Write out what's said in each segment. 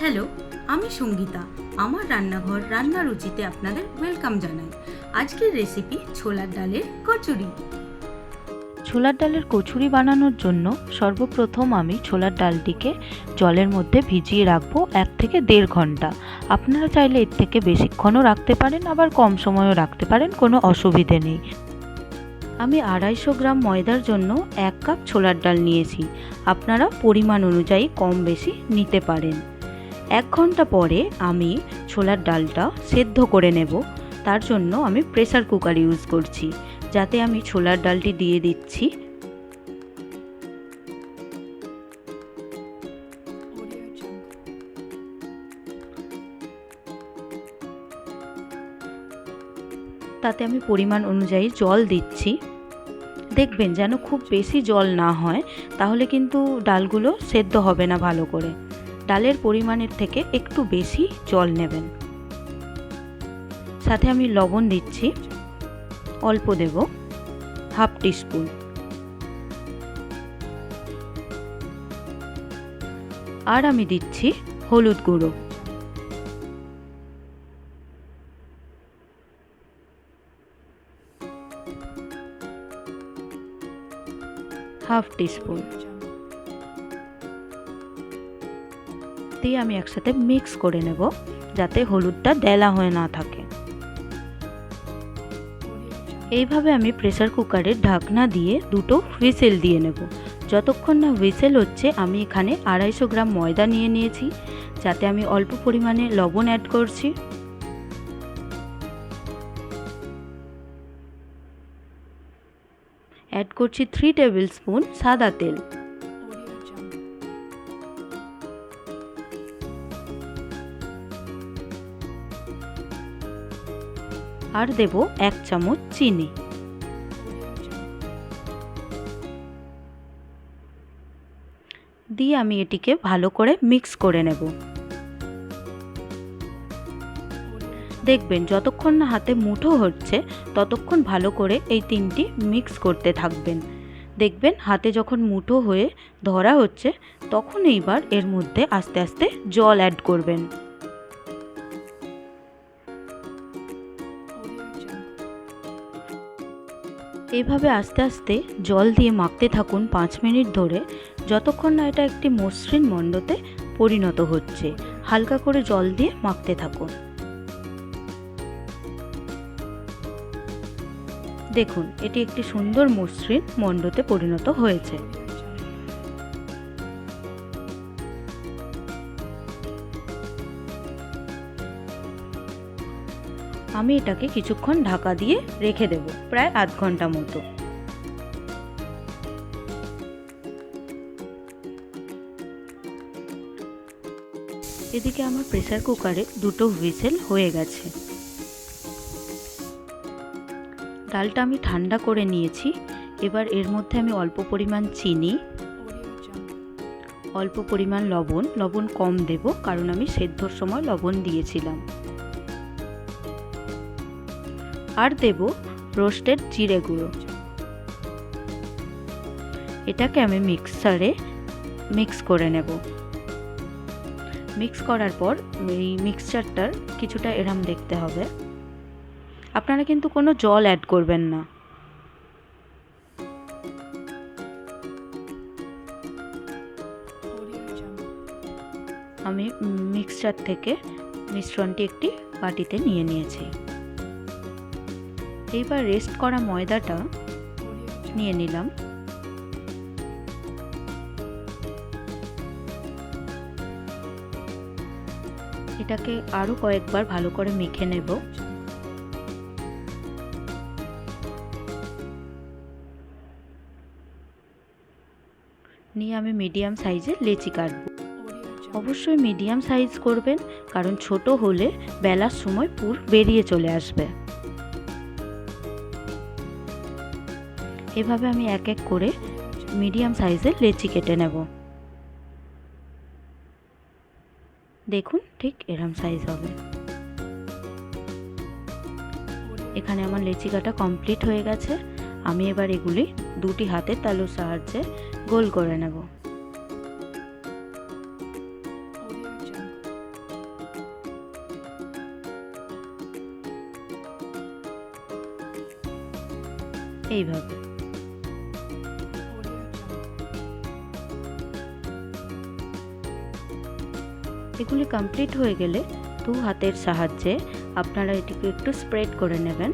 Hello, আমি সঙ্গীতা। আমার রান্নাঘর রান্না রুচিতে আপনাদের ওয়েলকাম জানাই। আজকের রেসিপি ছোলার ডালের কচুরি। ছোলার ডালের কচুরি বানানোর জন্য সর্বপ্রথম আমি ছোলার ডালটিকে জলের মধ্যে ভিজিয়ে রাখব এক থেকে দেড় ঘণ্টা। আপনারা চাইলে এর থেকে বেশিক্ষণও রাখতে পারেন, আবার কম সময়ও রাখতে পারেন, কোনো অসুবিধে নেই। আমি আড়াইশো গ্রাম ময়দার জন্য এক কাপ ছোলার ডাল নিয়েছি। আপনারা পরিমাণ অনুযায়ী কম বেশি নিতে পারেন। এক ঘণ্টা পরে আমি ছোলার ডালটা সেদ্ধ করে নেব। তার জন্য আমি প্রেসার কুকার ইউজ করছি, যাতে আমি ছোলার ডালটি দিয়ে দিচ্ছি। তাতে আমি পরিমাণ অনুযায়ী জল দিচ্ছি। দেখবেন যেন খুব বেশি জল না হয়, তাহলে কিন্তু ডালগুলো সেদ্ধ হবে না ভালো করে। ডালের পরিমাণের থেকে একটু বেশি জল নেবেন। সাথে আমি লবণ দিচ্ছি। অল্প দেব। Half teaspoon. আর আমি দিচ্ছি হলুদ গুঁড়ো। Half teaspoon. দিয়ে আমি একসাথে মিক্স করে নেব, যাতে হলুদটা ডেলা হয়ে না থাকে। এইভাবে আমি প্রেসার কুকারের ঢাকনা দিয়ে দুটো হুইসেল দিয়ে নেব। যতক্ষণ না হুইসেল হচ্ছে, আমি এখানে আড়াইশো গ্রাম ময়দা নিয়ে নিয়েছি, যাতে আমি অল্প পরিমাণে লবণ অ্যাড করছি। অ্যাড করছি থ্রি টেবিল স্পুন সাদা তেল। আর দেব এক চামচ চিনি। দিয়ে আমি এটিকে ভালো করে মিক্স করে নেব। দেখবেন, যতক্ষণ না হাতে মুঠো হচ্ছে, ততক্ষণ ভালো করে এই তিনটি মিক্স করতে থাকবেন। দেখবেন, হাতে যখন মুঠো হয়ে ধরা হচ্ছে, তখন এইবার এর মধ্যে আস্তে আস্তে জল অ্যাড করবেন। এইভাবে আস্তে আস্তে জল দিয়ে মাখতে থাকুন পাঁচ মিনিট ধরে, যতক্ষণ না এটা একটি মসৃণ মণ্ডতে পরিণত হচ্ছে। হালকা করে জল দিয়ে মাখতে থাকুন। দেখুন, এটি একটি সুন্দর মসৃণ মণ্ডতে পরিণত হয়েছে। আমি এটাকে কিছুক্ষণ ঢাকা দিয়ে রেখে দেব, প্রায় আধ ঘণ্টা মতো। এদিকে আমার প্রেসার কুকারে দুটো হুইসেল হয়ে গেছে। ডালটা আমি ঠান্ডা করে নিয়েছি, এবার এর মধ্যে আমি অল্প পরিমাণ চিনি, অল্প পরিমাণ লবণ লবণ কম দেব, কারণ আমি সেদ্ধর সময় লবণ দিয়েছিলাম। আর দেব রোস্টেড জিরে গুঁড়ো। এটাকে আমি মিক্সারে মিক্স করে নেব। মিক্স করার পর এই মিক্সচারটার কিছুটা এরম দেখতে হবে। আপনারা কিন্তু কোনো জল অ্যাড করবেন না। আমি মিক্সচার থেকে মিশ্রণটি একটি বাটিতে নিয়ে নিয়েছি। এইবার রেস্ট করা ময়দাটা নিয়ে নিলাম। এটাকে আরও কয়েকবার ভালো করে মেখে নেব। নিয়ে আমি মিডিয়াম সাইজের লেচি কাটবো। অবশ্যই মিডিয়াম সাইজ করবেন, কারণ ছোট হলে বেলার সময় পুর বেরিয়ে চলে আসবে। এভাবে আমি এক এক করে মিডিয়াম সাইজের লেচি কেটে নেব। দেখুন, ঠিক এরম সাইজ হবে। এখানে আমার লেচি কাটা কমপ্লিট হয়ে গেছে। আমি এবার এগুলি দুটি হাতে তালুর সাহায্যে গোল করে নেব। এইভাবে। এগুলি কমপ্লিট হয়ে গেলে দু হাতের সাহায্যে আপনারা এটিকে একটু স্প্রেড করে নেবেন।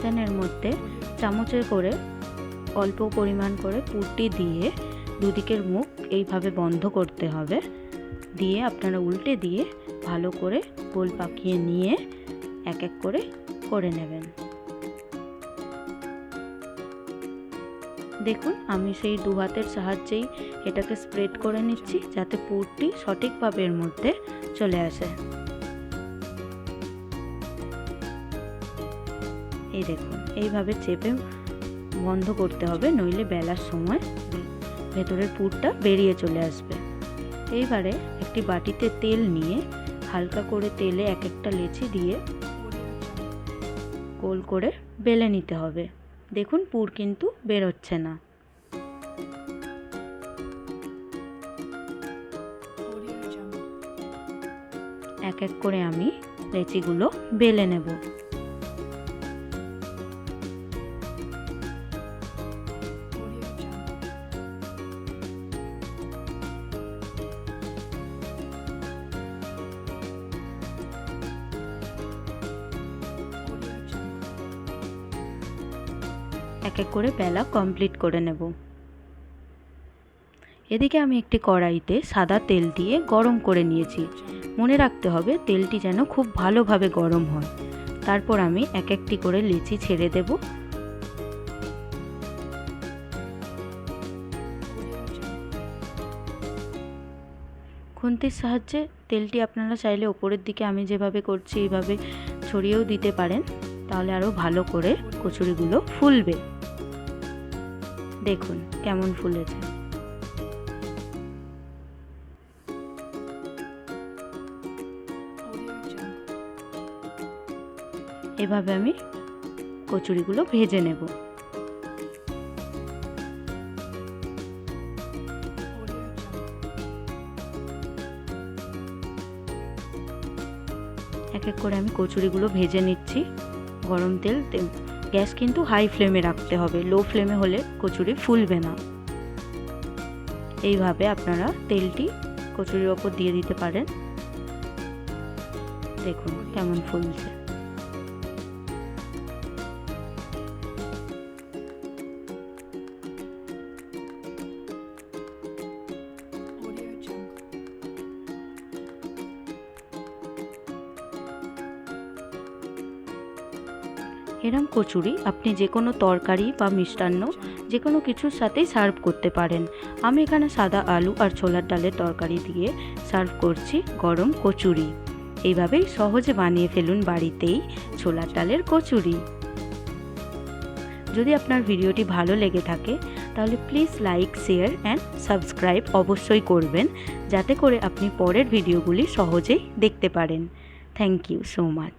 প্যানের মধ্যে চামচে করে অল্প পরিমাণ করে পুরটি দিয়ে দুদিকের মুখ এইভাবে বন্ধ করতে হবে। দিয়ে আপনারা উল্টে দিয়ে ভালো করে গোল পাকিয়ে নিয়ে এক এক করে করে নেবেন। দেখুন, আমি সেই দু হাতের সাহায্যেই এটাকে স্প্রেড করে নিচ্ছি যাতে পুরটি সঠিকভাবে এর মধ্যে চলে আসে। এই দেখুন, এইভাবে চেপে বন্ধ করতে হবে, নইলে বেলার সময় ভেতরের পুরটা বেরিয়ে চলে আসবে। এইবারে একটি বাটিতে তেল নিয়ে হালকা করে তেলে এক একটা লেচি দিয়ে গোল করে বেলে নিতে হবে। দেখুন পুর কিন্তু বেরোচ্ছে না। এক এক করে আমি লেচিগুলো বেলে নেব। এক এক করে বেলা কমপ্লিট করে নেব। এদিকে আমি একটি কড়াইতে সাদা তেল দিয়ে গরম করে নিয়েছি। মনে রাখতে হবে তেলটি যেন খুব ভালোভাবে গরম হয়। তারপর আমি এক একটি করে লিচি ছেড়ে দেব। খুন্তির সাহায্যে তেলটি আপনারা চাইলে ওপরের দিকে আমি যেভাবে করছি, এইভাবে ছড়িয়েও দিতে পারেন। তাহলে আরও ভালো করে কচুরিগুলো ফুলবে। দেখুন কেমন ফুলেছে। এভাবে আমি কচুরিগুলো ভেজে নেব। এক এক করে আমি কচুরিগুলো ভেজে নিচ্ছি। গরম তেল গ্যাস কিন্তু হাই ফ্লেমে রাখতে হবে। লো ফ্লেমে হলে কচুরি ফুলবে না। এইভাবে আপনারা তেলটি কচুরির ওপর দিয়ে দিতে পারেন। দেখুন কেমন ফুলছে। এরম কচুরি আপনি যে কোনো তরকারি বা মিষ্টান্ন যে কোনো কিছুর সাথেই সার্ভ করতে পারেন। আমি এখানে সাদা আলু আর ছোলার ডালের তরকারি দিয়ে সার্ভ করছি গরম কচুরি। এইভাবেই সহজে বানিয়ে ফেলুন বাড়িতেই ছোলার ডালের কচুরি। যদি আপনার ভিডিওটি ভালো লেগে থাকে, তাহলে please like share and subscribe অবশ্যই করবেন, যাতে করে আপনি পরের ভিডিওগুলি সহজেই দেখতে পারেন। Thank you so much